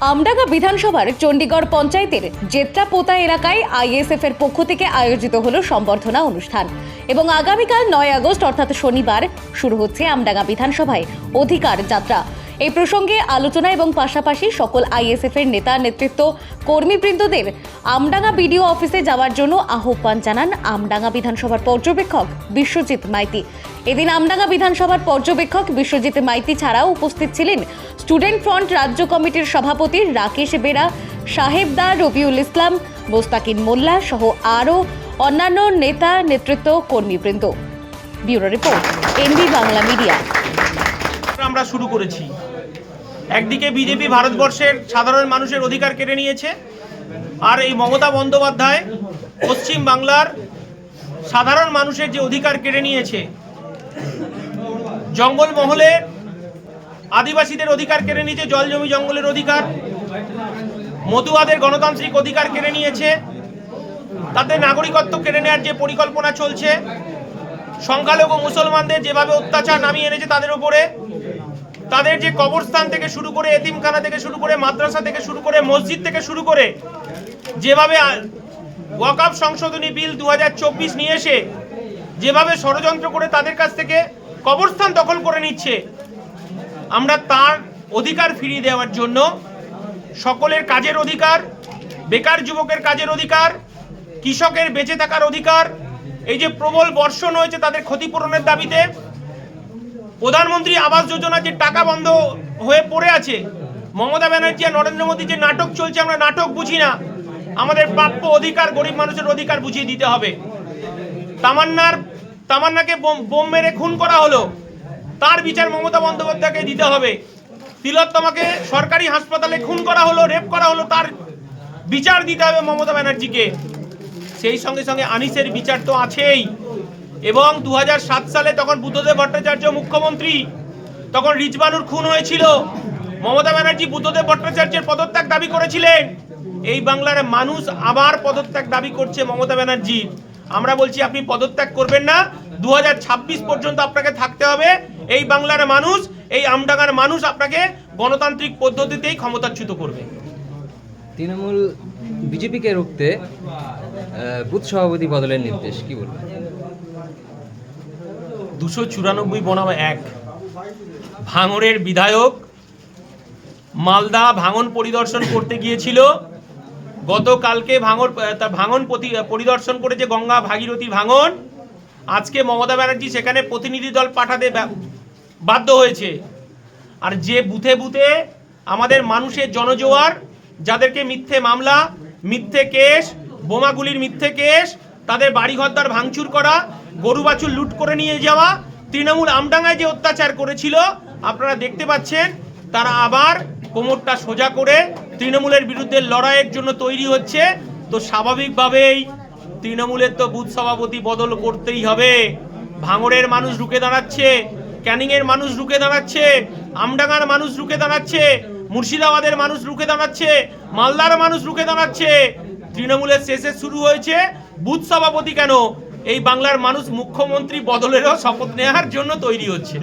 আমডাঙ্গা বিধানসভার চণ্ডীগড় পঞ্চায়েতের জেত্রাপোতা এলাকায় আইএসএফ এর পক্ষ থেকে আয়োজিত হল সম্বর্ধনা অনুষ্ঠান। এবং আগামীকাল নয় আগস্ট, অর্থাৎ শনিবার, শুরু হচ্ছে আমডাঙ্গা বিধানসভায় অধিকার যাত্রা। এই প্রসঙ্গে আলোচনা এবং পাশাপাশি সকল আইএসএফ এর নেতা নেতৃত্ব কর্মীবৃন্দদের আমডাঙ্গা বিডিও অফিসে যাওয়ার জন্য আহ্বান জানান আমডাঙ্গা বিধানসভার পর্যবেক্ষক বিশ্বজিৎ মাইতি। এদিন আমডাঙ্গা বিধানসভার পর্যবেক্ষক বিশ্বজিৎ মাইতি ছাড়াও উপস্থিত ছিলেন স্টুডেন্ট ফ্রন্ট রাজ্য কমিটির সভাপতি রাকেশ বেরা, সাহেবদার রবিউল ইসলাম, মোস্তাকিন মোল্লা সহ আরও অন্যান্য নেতা নেতৃত্ব কর্মীবৃন্দ। Bureau report, NB Bangla media. আমরা শুরু করেছি। একদিকে বিজেপি ভারতবর্ষের সাধারণ মানুষের অধিকার কেড়ে নিয়েছে, আর এই মমতা বন্দ্যোপাধ্যায় পশ্চিম বাংলার সাধারণ মানুষের যে অধিকার কেড়ে নিয়েছে জঙ্গল মহলে আদিবাসীদের অধিকার কেড়ে নিয়েছে জল জমি জঙ্গলের অধিকার, মতুয়াদের গণতান্ত্রিক অধিকার কেড়ে নিয়েছে, তাদের নাগরিকত্ব কেড়ে নেওয়ার যে পরিকল্পনা চলছে সংখ্যালঘু মুসলমানদের যেভাবে অত্যাচার নামিয়ে এনেছে তাদের উপরে, তাদের যে কবরস্থান থেকে শুরু করে এতিমখানা থেকে শুরু করে মাদ্রাসা থেকে শুরু করে মসজিদ থেকে শুরু করে যেভাবে ওয়াকাফ সংশোধনী বিল দু হাজার চব্বিশ নিয়ে এসে যেভাবে ষড়যন্ত্র করে তাদের কাছ থেকে কবরস্থান দখল করে নিচ্ছে, আমরা তার অধিকার ফিরিয়ে দেওয়ার জন্য সকলের কাজের অধিকার, বেকার যুবকের কাজের অধিকার, কৃষকের বেঁচে থাকার অধিকার এই যে প্রবল বর্ষণ হয়েছে তাদের ক্ষতিপূরণের দাবিতে, প্রধানমন্ত্রী আবাস যোজনা যে টাকা বন্ধ হয়ে পড়ে আছে, মমতা ব্যানার্জি আর নরেন্দ্র মোদী যে নাটক চলছে, আমরা নাটক বুঝি না। আমাদের প্রাপ্য অধিকার, গরিব মানুষের অধিকার বুঝিয়ে দিতে হবে। তামান্নার, তামান্নাকে বোম মেরে খুন করা হলো, তার বিচার মমতা বন্দ্যোপাধ্যায়কে দিতে হবে। তিলোত্তমাকে সরকারি হাসপাতালে খুন করা হলো, রেপ করা হলো, তার বিচার দিতে হবে মমতা ব্যানার্জিকে। সেই সঙ্গে সঙ্গে আনিসের বিচার তো আছেই। এবং দু হাজার সাত সালে তখন বুদ্ধদেব ভট্টাচার্য মুখ্যমন্ত্রী, তখন রিজবানুর খুন হয়েছিল। মমতা ব্যানার্জি বুদ্ধদেব ভট্টাচার্যের পদত্যাগ দাবি করেছিলেন। এই বাংলার মানুষ আবার পদত্যাগ দাবি করছে মমতা ব্যানার্জি। আমরা বলছি, আপনি পদত্যাগ করবেন না। দু হাজার ছাব্বিশ পর্যন্ত আপনাকে থাকতে হবে। এই বাংলার মানুষ, এই আমডাঙ্গার মানুষ আপনাকে গণতান্ত্রিক পদ্ধতিতেই ক্ষমতাচ্যুত করবে। তৃণমূল বিজেপিকে রুখতে বুথ সভাপতি বদলের নির্দেশ, কি বলবেন? দুশো চুরানব্বই বনাম এক। ভাঙরের বিধায়ক মালদা ভাঙন পরিদর্শন করতে গিয়েছিল। গতকালকে ভাঙর তা ভাঙন পরিদর্শন করেছে গঙ্গা ভাগীরথী ভাঙন, আজকে মমতা ব্যানার্জি সেখানে প্রতিনিধি দল পাঠাতে বাধ্য হয়েছে। আর যে বুথে বুথে আমাদের মানুষের জনজোয়ার যাদেরকে মিথ্যে মামলা, মিথ্যে কেস, বোমাগুলির মিথ্যে কেস, তাদের বাড়িঘরদার ভাঙচুর করা, গরু বাছুর লুট করে নিয়ে যাওয়া, তৃণমূল আমডাঙ্গায় যে অত্যাচার করেছিল, আপনারা দেখতে পাচ্ছেন, তারা আবার কোমরটা সোজা করে তৃণমূলের বিরুদ্ধে লড়াইয়ের জন্য তৈরি হচ্ছে। তো স্বাভাবিকভাবেই তৃণমূলের তো বুথ সভাপতি বদল করতেই হবে। ভাঙড়ের মানুষ রুখে দাঁড়াচ্ছে, ক্যানিংয়ের মানুষ রুখে দাঁড়াচ্ছে, আমডাঙ্গার মানুষ রুখে দাঁড়াচ্ছে। মুর্শিদাবাদের মানুষ রুখে দাঁড়াচ্ছে, মালদার মানুষ রুখে দাঁড়াচ্ছে। তৃণমূলের শেষে শুরু হয়েছে, বুথ সভাপতি কেন? এই বাংলার মানুষ মুখ্যমন্ত্রী বদলেরও শপথ নেওয়ার জন্য তৈরি হচ্ছে।